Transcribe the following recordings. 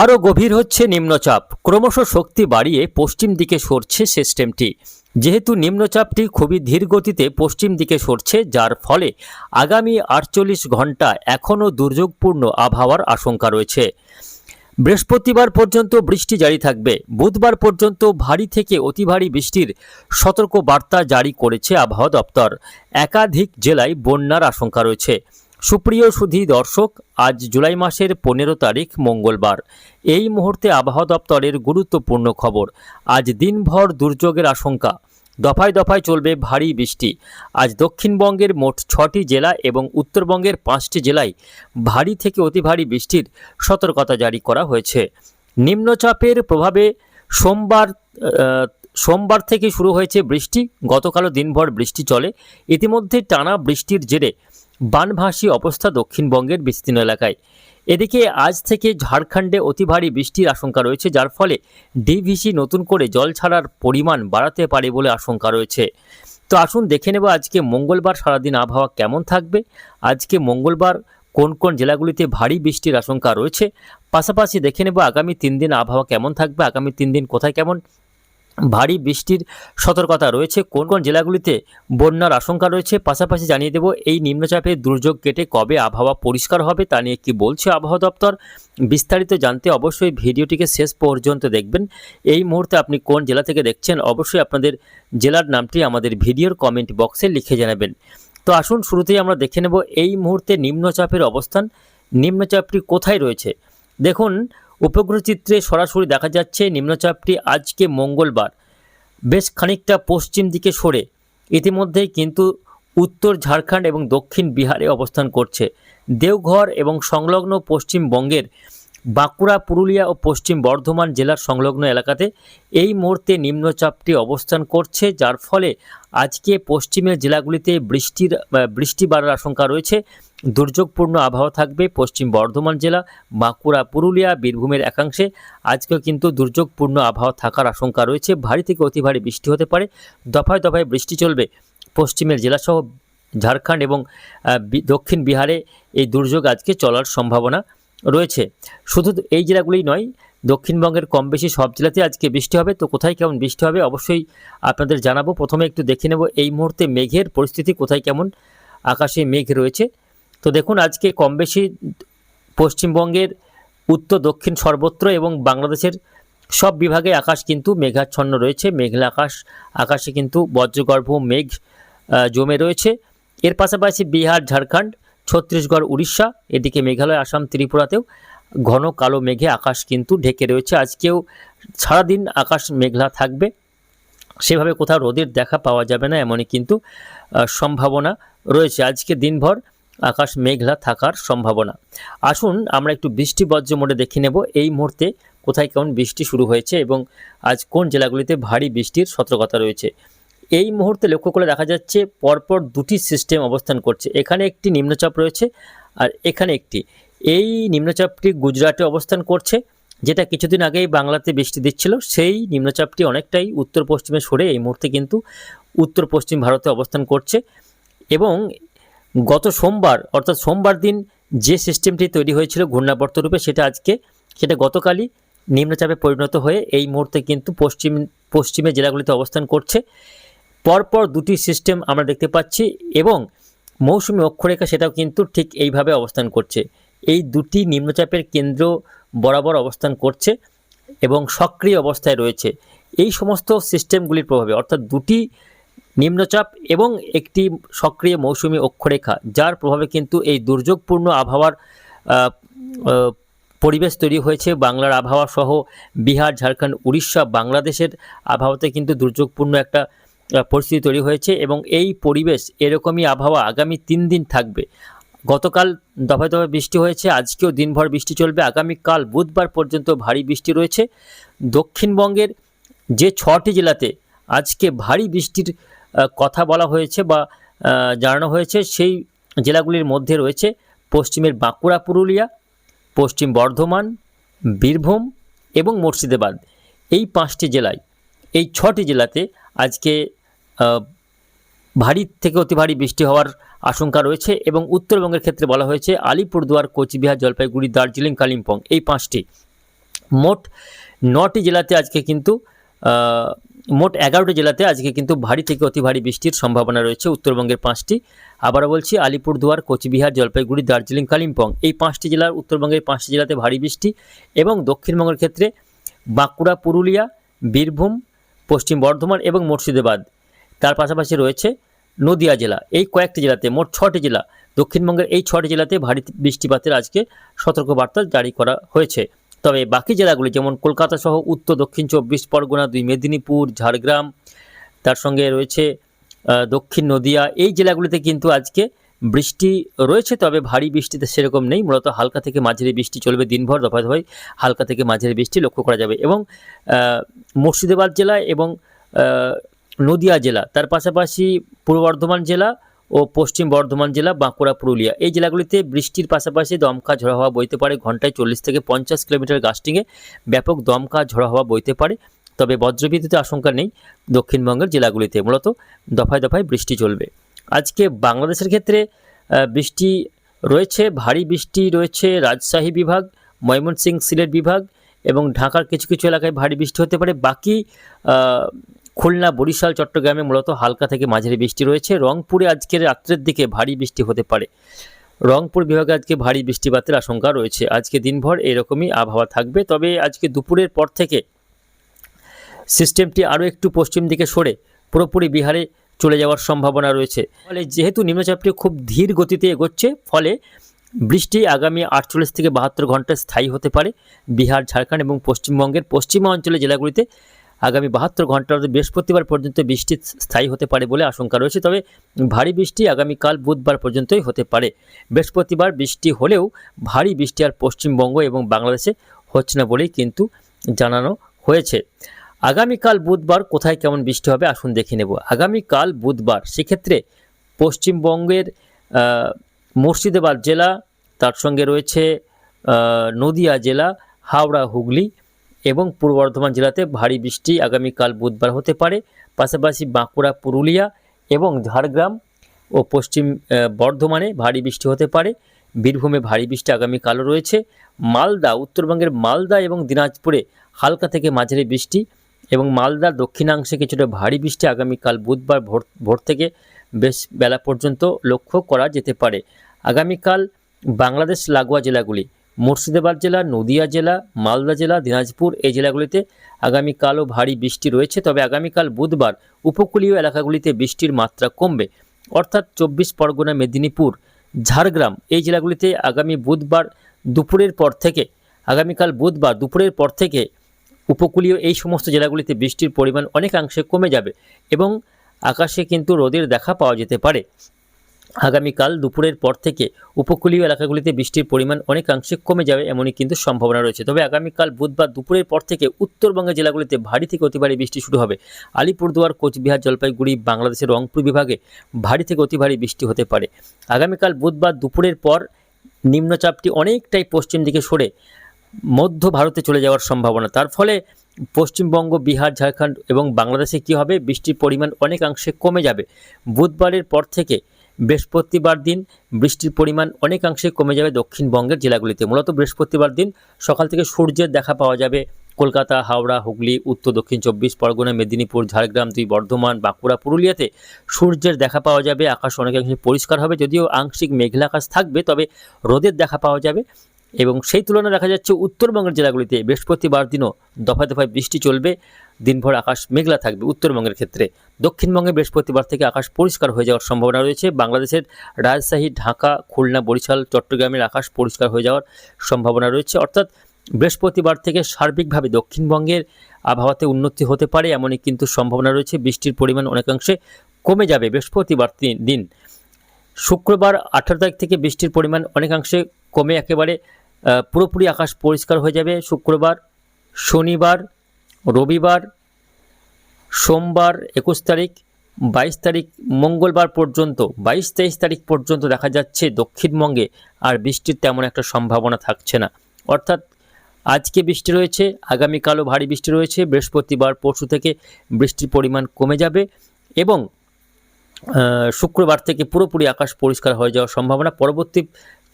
আরও গভীর হচ্ছে নিম্নচাপ। ক্রমশ শক্তি বাড়িয়ে পশ্চিম দিকে সরছে সিস্টেমটি। যেহেতু নিম্নচাপটি খুবই ধীর গতিতে পশ্চিম দিকে সরছে, যার ফলে আগামী আটচল্লিশ ঘণ্টা এখনও দুর্যোগপূর্ণ আবহাওয়ার আশঙ্কা রয়েছে। বৃহস্পতিবার পর্যন্ত বৃষ্টি জারি থাকবে। বুধবার পর্যন্ত ভারী থেকে অতি ভারী বৃষ্টির সতর্ক বার্তা জারি করেছে আবহাওয়া দপ্তর। একাধিক জেলায় বন্যার আশঙ্কা রয়েছে। সুপ্রিয় সুধী দর্শক, আজ জুলাই মাসের পনেরো তারিখ, মঙ্গলবার। এই মুহূর্তে আবহাওয়া দপ্তরের গুরুত্বপূর্ণ খবর। আজ দিনভর দুর্যোগের আশঙ্কা। দফায় দফায় চলবে ভারী বৃষ্টি। আজ দক্ষিণবঙ্গের মোট ছটি জেলা এবং উত্তরবঙ্গের পাঁচটি জেলায় ভারী থেকে অতি ভারী বৃষ্টির সতর্কতা জারি করা হয়েছে। নিম্নচাপের প্রভাবে সোমবার সোমবার থেকে শুরু হয়েছে বৃষ্টি। গতকালও দিনভর বৃষ্টি চলে। ইতিমধ্যে টানা বৃষ্টির জেরে বানভাসী অবস্থা দক্ষিণবঙ্গের বিস্তীর্ণ এলাকায়। এদিকে আজ থেকে ঝাড়খণ্ডে অতি ভারী বৃষ্টির আশঙ্কা রয়েছে, যার ফলে ডিভিসি নতুন করে জল ছাড়ার পরিমাণ বাড়াতে পারে বলে আশঙ্কা রয়েছে। তো আসুন দেখে নেব আজকে মঙ্গলবার সারাদিন আবহাওয়া কেমন থাকবে, আজকে মঙ্গলবার কোন কোন জেলাগুলিতে ভারী বৃষ্টির আশঙ্কা রয়েছে, পাশাপাশি দেখে নেব আগামী তিন দিন আবহাওয়া কেমন থাকবে, আগামী তিন দিন কোথায় কেমন ভারী বৃষ্টির সতর্কতা রয়েছে। কোন কোন জেলাগুলিতে বন্যার আশঙ্কা রয়েছে পাশাপাশি জানিয়ে দেব এই নিম্নচাপের দুর্যোগ কেটে কবে আবহাওয়া পরিষ্কার হবে তা নিয়ে কি বলছে আবহাওয়া দপ্তর, বিস্তারিত জানতে অবশ্যই ভিডিওটিকে শেষ পর্যন্ত দেখবেন। এই মুহূর্তে আপনি কোন জেলা থেকে দেখছেন অবশ্যই আপনাদের জেলার নামটি আমাদের ভিডিওর কমেন্ট বক্সে লিখে জানাবেন। তো আসুন শুরুতেই আমরা দেখে নেব এই মুহূর্তে নিম্নচাপের অবস্থান, নিম্নচাপটি কোথায় রয়েছে? দেখুন উপগ্রহ চিত্রে সরাসরি দেখা যাচ্ছে নিম্নচাপটি আজকে মঙ্গলবার। বেশ খানিকটা পশ্চিম দিকে সরে। ইতিমধ্যেই কিন্তু উত্তর ঝাড়খণ্ড এবং দক্ষিণ বিহারে অবস্থান করছে। দেওঘর এবং সংলগ্ন পশ্চিমবঙ্গের বাঁকুড়া, পুরুলিয়া ও পশ্চিম বর্ধমান জেলার সংলগ্ন এলাকাতে এই মুহূর্তে নিম্নচাপটি অবস্থান করছে, যার ফলে আজকে পশ্চিমের জেলাগুলিতে বৃষ্টির বৃষ্টি বাড়ার আশঙ্কা রয়েছে। দুর্যোগপূর্ণ আবহাওয়া থাকবে পশ্চিম বর্ধমান জেলা, বাঁকুড়া, পুরুলিয়া, বীরভূমের একাংশে। আজকেও কিন্তু দুর্যোগপূর্ণ আবহাওয়া থাকার আশঙ্কা রয়েছে। ভারী থেকে অতি ভারী বৃষ্টি হতে পারে। দফায় দফায় বৃষ্টি চলবে। পশ্চিমের জেলাসহ ঝাড়খণ্ড এবং দক্ষিণ বিহারে এই দুর্যোগ আজকে চলার সম্ভাবনা। রয়েছে। শুধু এই জেলাগুলি নয়, দক্ষিণবঙ্গের কম বেশি সব জেলাতে আজকে বৃষ্টি হবে। তো কোথায় কেমন বৃষ্টি হবে অবশ্যই আপনাদের জানাব। প্রথমে একটু দেখে নেব এই মুহূর্তে মেঘের পরিস্থিতি কোথায় কেমন। আকাশে মেঘ রয়েছে। তো দেখুন, আজকে কম বেশি পশ্চিমবঙ্গের উত্তর, দক্ষিণ সর্বত্র এবং বাংলাদেশের সব বিভাগে আকাশ কিন্তু মেঘাচ্ছন্ন রয়েছে। মেঘলা আকাশ, আকাশে কিন্তু বজ্রগর্ভ মেঘ জমে রয়েছে। এর পাশাপাশি বিহার, ঝাড়খণ্ড ছত্তিশগড়, উড়িষ্যা, এদিকে মেঘালয়, আসাম, ত্রিপুরাতেও ঘন কালো মেঘে আকাশ কিন্তু ঢেকে রয়েছে। আজকেও সারাদিন আকাশ মেঘলা থাকবে। সেভাবে কোথাও রোদের দেখা পাওয়া যাবে না, এমনই কিন্তু সম্ভাবনা রয়েছে। আজকে দিনভর আকাশ মেঘলা থাকার সম্ভাবনা। আসুন আমরা একটু বৃষ্টি বজ্র মোডে দেখে নেব। এই মুহূর্তে কোথায় কেমন বৃষ্টি শুরু হয়েছে এবং আজ কোন জেলাগুলিতে ভারী বৃষ্টির সতর্কতা রয়েছে? এই মুহূর্তে লক্ষ্য করে দেখা যাচ্ছে পরপর দুটি সিস্টেম অবস্থান করছে। এখানে একটি নিম্নচাপ রয়েছে আর এখানে একটি। এই নিম্নচাপটি গুজরাটে অবস্থান করছে, যেটা কিছুদিন আগেই বাংলাতে বৃষ্টি দিচ্ছিল। সেই নিম্নচাপটি অনেকটাই উত্তর পশ্চিমে সরে এই মুহূর্তে কিন্তু উত্তর পশ্চিম ভারতে অবস্থান করছে এবং গত সোমবার, অর্থাৎ সোমবার দিন যে সিস্টেমটি তৈরি হয়েছিল ঘূর্ণাবর্ত রূপে, সেটা আজকে, সেটা গতকালই নিম্নচাপে পরিণত হয়ে এই মুহূর্তে কিন্তু পশ্চিম পশ্চিমে জেলাগুলিতে অবস্থান করছে। পরপর দুটি সিস্টেম আমরা দেখতে পাচ্ছি এবং মৌসুমি অক্ষরেখা সেটাও কিন্তু ঠিক এইভাবে অবস্থান করছে। এই দুটি নিম্নচাপের কেন্দ্র বরাবর অবস্থান করছে এবং সক্রিয় অবস্থায় রয়েছে। এই সমস্ত সিস্টেমগুলির প্রভাবে অর্থাৎ দুটি নিম্নচাপ এবং একটি সক্রিয় মৌসুমি অক্ষরেখা, যার প্রভাবে কিন্তু এই দুর্যোগপূর্ণ আবহাওয়ার পরিবেশ তৈরি হয়েছে। বাংলার আবহাওয়া সহ বিহার, ঝাড়খণ্ড, উড়িষ্যা, বাংলাদেশের আবহাওয়াতে কিন্তু দুর্যোগপূর্ণ একটা পরিস্থিতি তৈরি হয়েছে এবং এই পরিবেশ এরকমই আবহাওয়া আগামী তিন দিন থাকবে। গতকাল দফায় দফায় বৃষ্টি হয়েছে, আজকেও দিনভর বৃষ্টি চলবে। আগামীকাল বুধবার পর্যন্ত ভারী বৃষ্টি রয়েছে। দক্ষিণবঙ্গের যে ছটি জেলাতে আজকে ভারী বৃষ্টির কথা বলা হয়েছে বা জানানো হয়েছে, সেই জেলাগুলির মধ্যে রয়েছে পশ্চিমের বাঁকুড়া, পুরুলিয়া, পশ্চিম বর্ধমান, বীরভূম এবং মুর্শিদাবাদ। এই পাঁচটি জেলায়, এই ছটি জেলাতে আজকে ভারী থেকে অতি ভারী বৃষ্টি হওয়ার আশঙ্কা রয়েছে এবং উত্তরবঙ্গের ক্ষেত্রে বলা হয়েছে আলিপুরদুয়ার, কোচবিহার, জলপাইগুড়ি, দার্জিলিং, কালিম্পং এই পাঁচটি। মোট নটি জেলাতে আজকে কিন্তু মোট এগারোটি জেলাতে আজকে কিন্তু ভারী থেকে অতি ভারী বৃষ্টির সম্ভাবনা রয়েছে উত্তরবঙ্গের পাঁচটি। আবারও বলছি, আলিপুরদুয়ার, কোচবিহার, জলপাইগুড়ি, দার্জিলিং, কালিম্পং এই পাঁচটি জেলার উত্তরবঙ্গের পাঁচটি জেলাতে ভারী বৃষ্টি এবং দক্ষিণবঙ্গের ক্ষেত্রে বাঁকুড়া, পুরুলিয়া, বীরভূম পশ্চিম বর্ধমান এবং মুর্শিদাবাদ। তার পাশাপাশি রয়েছে নদিয়া জেলা। এই কয়েকটি জেলাতে, মোট ছটি জেলা, দক্ষিণবঙ্গের এই ছটি জেলাতে ভারী বৃষ্টিপাতের আজকে সতর্কবার্তা জারি করা হয়েছে। তবে বাকি জেলাগুলি যেমন কলকাতা সহ উত্তর, দক্ষিণ চব্বিশ পরগনা, দুই মেদিনীপুর, ঝাড়গ্রাম, তার সঙ্গে রয়েছে দক্ষিণ নদিয়া। এই জেলাগুলিতে কিন্তু আজকে বৃষ্টি রয়েছে, তবে ভারী বৃষ্টিতে সেরকম নেই। মূলত হালকা থেকে মাঝারি বৃষ্টি চলবে দিনভর, দফায় দফায় হালকা থেকে মাঝারি বৃষ্টি লক্ষ্য করা যাবে। এবং মুর্শিদাবাদ জেলা এবং নদিয়া জেলা, তার পাশাপাশি পূর্ব বর্ধমান জেলা ও পশ্চিম বর্ধমান জেলা, বাঁকুড়া, পুরুলিয়া, এই জেলাগুলিতে বৃষ্টির পাশাপাশি দমকা ঝড়ো হওয়া বইতে পারে। ঘন্টায় চল্লিশ থেকে পঞ্চাশ কিলোমিটার গাস্টিংয়ে ব্যাপক দমকা ঝড়ো হওয়া বইতে পারে। তবে বজ্রবিদ্যুতের আশঙ্কা নেই দক্ষিণবঙ্গের জেলাগুলিতে। মূলত দফায় দফায় বৃষ্টি চলবে। আজকে বাংলাদেশের ক্ষেত্রে বৃষ্টি রয়েছে, ভারী বৃষ্টি রয়েছে, রাজশাহী বিভাগ, ময়মনসিংহ সিলেট বিভাগ এবং ঢাকার কিছু কিছু এলাকায় ভারী বৃষ্টি হতে পারে। বাকি খুলনা, বরিশাল, চট্টগ্রামে মূলত হালকা থেকে মাঝারি বৃষ্টি রয়েছে। রংপুরে আজকের রাত্রের দিকে ভারী বৃষ্টি হতে পারে। রংপুর বিভাগে আজকে ভারী বৃষ্টিপাতের আশঙ্কা রয়েছে। আজকে দিনভর এরকমই আবহাওয়া থাকবে। তবে আজকে দুপুরের পর থেকে সিস্টেমটি আরও একটু পশ্চিম দিকে সরে। পুরোপুরি বিহারে চলে যাওয়ার সম্ভাবনা রয়েছে। ফলে যেহেতু নিম্নচাপটি খুব ধীর গতিতে এগোচ্ছে, ফলে বৃষ্টি আগামী আটচল্লিশ থেকে বাহাত্তর ঘন্টায় স্থায়ী হতে পারে। বিহার, ঝাড়খণ্ড এবং পশ্চিমবঙ্গের পশ্চিমা অঞ্চলের জেলাগুলিতে আগামী বাহাত্তর ঘণ্টা বৃহস্পতিবার পর্যন্ত বৃষ্টি স্থায়ী হতে পারে বলে আশঙ্কা রয়েছে। তবে ভারী বৃষ্টি আগামীকাল বুধবার পর্যন্তই হতে পারে। বৃহস্পতিবার বৃষ্টি হলেও ভারী বৃষ্টি আর পশ্চিমবঙ্গ এবং বাংলাদেশে হচ্ছে না বলেই কিন্তু জানানো হয়েছে। আগামীকাল বুধবার কোথায় কেমন বৃষ্টি হবে? আসুন দেখে নেব। আগামীকাল বুধবার, সেক্ষেত্রে পশ্চিমবঙ্গের মুর্শিদাবাদ জেলা, তার সঙ্গে রয়েছে নদিয়া জেলা, হাওড়া, হুগলি এবং পূর্ব বর্ধমান জেলাতে ভারী বৃষ্টি আগামীকাল বুধবার হতে পারে। পাশাপাশি বাঁকুড়া, পুরুলিয়া এবং ঝাড়গ্রাম ও পশ্চিম বর্ধমানে ভারী বৃষ্টি হতে পারে। বীরভূমে ভারী বৃষ্টি আগামীকালও রয়েছে। মালদা, উত্তরবঙ্গের মালদা এবং দিনাজপুরে হালকা থেকে মাঝারি বৃষ্টি এবং মালদার দক্ষিণাংশে কিছুটা ভারী বৃষ্টি আগামীকাল বুধবার ভোর ভোর থেকে বেশ বেলা পর্যন্ত লক্ষ্য করা যেতে পারে। আগামীকাল বাংলাদেশ লাগোয়া জেলাগুলি, মুর্শিদাবাদ জেলা, নদিয়া জেলা, মালদা জেলা, দিনাজপুর এই জেলাগুলিতে আগামীকালও ভারী বৃষ্টি রয়েছে। তবে আগামীকাল বুধবার উপকূলীয় এলাকাগুলিতে বৃষ্টির মাত্রা কমবে। অর্থাৎ চব্বিশ পরগনা, মেদিনীপুর, ঝাড়গ্রাম এই জেলাগুলিতে আগামী বুধবার দুপুরের পর থেকে, আগামীকাল বুধবার দুপুরের পর থেকে উপকূলীয় এই সমস্ত জেলাগুলিতে বৃষ্টির পরিমাণ অনেকাংশে কমে যাবে এবং আকাশে কিন্তু রোদের দেখা পাওয়া যেতে পারে। আগামীকাল দুপুরের পর থেকে উপকূলীয় এলাকাগুলিতে বৃষ্টির পরিমাণ অনেকাংশে কমে যাবে এমনই কিন্তু সম্ভাবনা রয়েছে। তবে আগামীকাল বুধবার দুপুরের পর থেকে উত্তরবঙ্গের জেলাগুলিতে ভারী থেকে অতি ভারী বৃষ্টি শুরু হবে। আলিপুরদুয়ার, কোচবিহার, জলপাইগুড়ি, বাংলাদেশের রংপুর বিভাগে ভারী থেকে অতি ভারী বৃষ্টি হতে পারে। আগামীকাল বুধবার দুপুরের পর নিম্নচাপটি অনেকটাই পশ্চিম দিকে সরে মধ্য ভারতে চলে যাওয়ার সম্ভাবনা। তার ফলে পশ্চিমবঙ্গ, বিহার, ঝাড়খণ্ড এবং বাংলাদেশে কী হবে? বৃষ্টির পরিমাণ অনেকাংশে কমে যাবে। বুধবারের পর থেকে বৃহস্পতিবার দিন বৃষ্টির পরিমাণ অনেকাংশে কমে যাবে দক্ষিণবঙ্গের জেলাগুলিতে। মূলত বৃহস্পতিবার দিন সকাল থেকে সূর্যের দেখা পাওয়া যাবে। কলকাতা, হাওড়া, হুগলি, উত্তর দক্ষিণ চব্বিশ পরগনা, মেদিনীপুর, ঝাড়গ্রাম, দুই বর্ধমান, বাঁকুড়া, পুরুলিয়াতে সূর্যের দেখা পাওয়া যাবে। আকাশ অনেকাংশে পরিষ্কার হবে, যদিও আংশিক মেঘলা আকাশ থাকবে, তবে রোদের দেখা পাওয়া যাবে। এবং সেই তুলনায় দেখা যাচ্ছে উত্তরবঙ্গের জেলাগুলিতে বৃহস্পতিবার দিনও দফায় দফায় বৃষ্টি চলবে। দিনভর আকাশ মেঘলা থাকবে উত্তরবঙ্গের ক্ষেত্রে। দক্ষিণবঙ্গে বৃহস্পতিবার থেকে আকাশ পরিষ্কার হয়ে যাওয়ার সম্ভাবনা রয়েছে। বাংলাদেশের রাজশাহী, ঢাকা, খুলনা, বরিশাল, চট্টগ্রামের আকাশ পরিষ্কার হয়ে যাওয়ার সম্ভাবনা রয়েছে। অর্থাৎ বৃহস্পতিবার থেকে সার্বিকভাবে দক্ষিণবঙ্গের আবহাওয়াতে উন্নতি হতে পারে এমনই কিন্তু সম্ভাবনা রয়েছে। বৃষ্টির পরিমাণ অনেকাংশে কমে যাবে বৃহস্পতিবার দিন- শুক্রবার আঠারো তারিখ থেকে বৃষ্টির পরিমাণ অনেকাংশে কমে একেবারে পুরোপুরি আকাশ পরিষ্কার হয়ে যাবে শুক্রবার, শনিবার, রবিবার, সোমবার একুশ তারিখ, বাইশ তারিখ, মঙ্গলবার পর্যন্ত, বাইশ তেইশ তারিখ পর্যন্ত দেখা যাচ্ছে দক্ষিণবঙ্গে আর বৃষ্টির তেমন একটা সম্ভাবনা থাকছে না। অর্থাৎ আজকে বৃষ্টি রয়েছে, আগামীকালও ভারী বৃষ্টি রয়েছে, বৃহস্পতিবার পরশু থেকে বৃষ্টির পরিমাণ কমে যাবে এবং শুক্রবার থেকে পুরোপুরি আকাশ পরিষ্কার হয়ে যাওয়ার সম্ভাবনা। পরবর্তী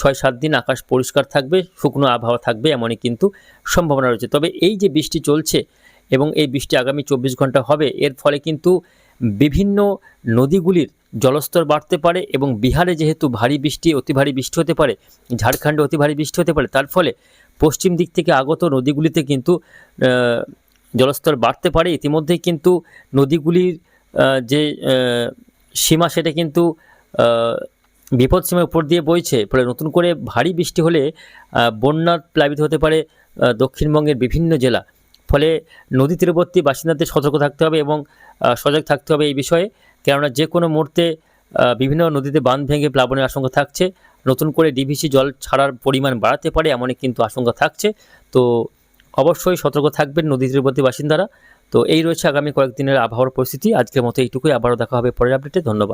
ছয় সাত দিন আকাশ পরিষ্কার থাকবে, শুকনো আবহাওয়া থাকবে এমনই কিন্তু সম্ভাবনা রয়েছে। তবে এই যে বৃষ্টি চলছে এবং এই বৃষ্টি আগামী চব্বিশ ঘণ্টা হবে, এর ফলে কিন্তু বিভিন্ন নদীগুলির জলস্তর বাড়তে পারে এবং বিহারে যেহেতু ভারী বৃষ্টি, অতি ভারী বৃষ্টি হতে পারে, ঝাড়খণ্ডে অতি ভারী বৃষ্টি হতে পারে, তার ফলে পশ্চিম দিক থেকে আগত নদীগুলিতে কিন্তু জলস্তর বাড়তে পারে। ইতিমধ্যেই কিন্তু নদীগুলির যে সীমা সেটা কিন্তু আহ, বিপদ সীমার উপর দিয়ে বইছে। ফলে নতুন করে ভারী বৃষ্টি হলে বন্যা প্লাবিত হতে পারে দক্ষিণবঙ্গের বিভিন্ন জেলা। ফলে নদী তীরবর্তী বাসিন্দাদের সতর্ক থাকতে হবে এবং সজাগ থাকতে হবে এই বিষয়ে। কেননা যে কোনো মুহূর্তে বিভিন্ন নদীতে বাঁধ ভেঙে প্লাবনের আশঙ্কা থাকছে। নতুন করে ডিভিসি জল ছাড়ার পরিমাণ বাড়াতে পারে এমনই কিন্তু আশঙ্কা থাকছে। তো অবশ্যই সতর্ক থাকবেন নদী তীরবর্তী বাসিন্দারা। তো এই রয়েছে আগামী কয়েকদিনের আবহাওয়ার পরিস্থিতি। আজকের মতো এইটুকুই। আবারও দেখা হবে পরের আপডেটে। ধন্যবাদ।